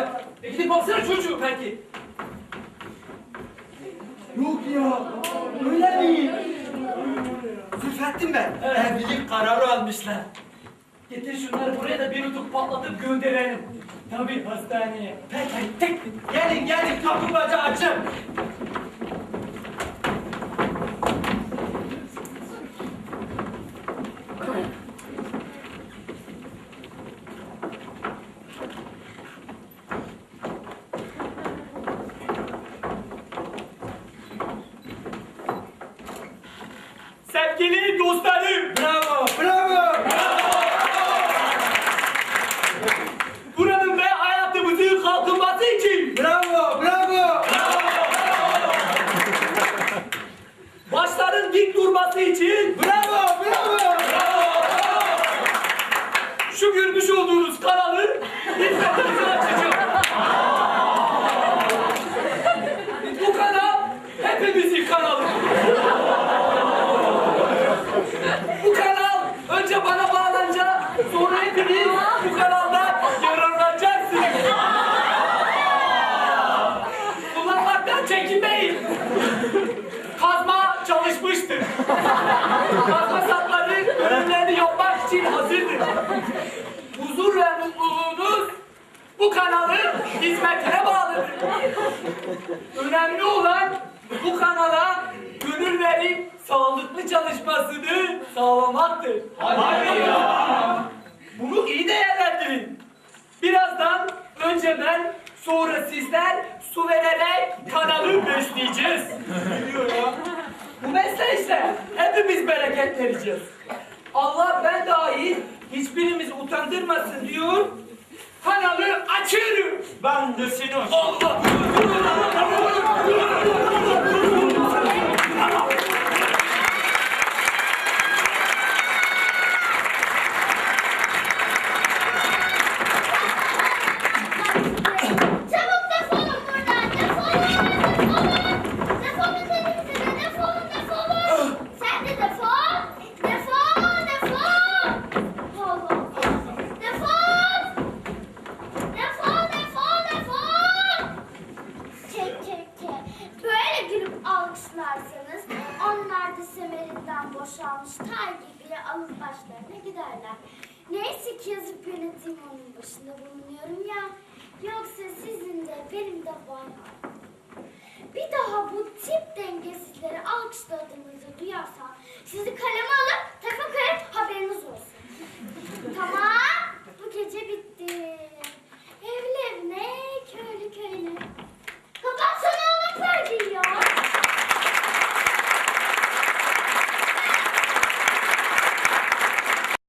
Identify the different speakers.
Speaker 1: Evet. E gidip baksana çocuğu belki.
Speaker 2: Yok ya. Öyle mi?
Speaker 3: Zülfettin Bey,
Speaker 1: Evet.
Speaker 3: evlilik kararı almışlar.
Speaker 1: Getir şunları buraya da bir nutuk patlatıp gönderelim. Tabii hastaneye.
Speaker 3: Peki, tek. Gelin gelin kapı bacağı açın.
Speaker 1: Sevgili dostlarım.
Speaker 3: Bravo, bravo.
Speaker 1: Buranın ve hayatımızın kalkınması için
Speaker 3: Bravo, bravo.
Speaker 1: başların dik durması için
Speaker 3: Bravo, bravo.
Speaker 1: Sonra hepiniz bu kanalda yararlanacaksınız. Kullanmaktan çekinmeyin. Kazma çalışmıştır. Kazma sapları ölümlerini yapmak için hazırdır. Huzur ve mutluluğunuz bu kanalın hizmetine bağlıdır. Önemli olan bu kanala gönül verip sağlıklı çalışmasını sağlamaktır. Hadi ya! Sizler su vererek kanalı besleyeceğiz. Biliyor ya. Bu besleyişle hepimiz bereket vereceğiz. Allah ben dahil hiçbirimizi utandırmasın diyor. Kanalı açıyorum.
Speaker 3: Ben de seni
Speaker 1: Allah!
Speaker 4: Alkışlarsanız onlar da semerinden boşalmış tar gibi alıp başlarına giderler. Neyse ki yazıp yöneteyim onun başında bulunuyorum ya. Yoksa sizin de benim de var. Bir daha bu tip dengesizleri alkışladığınızı duyarsam sizi kaleme alıp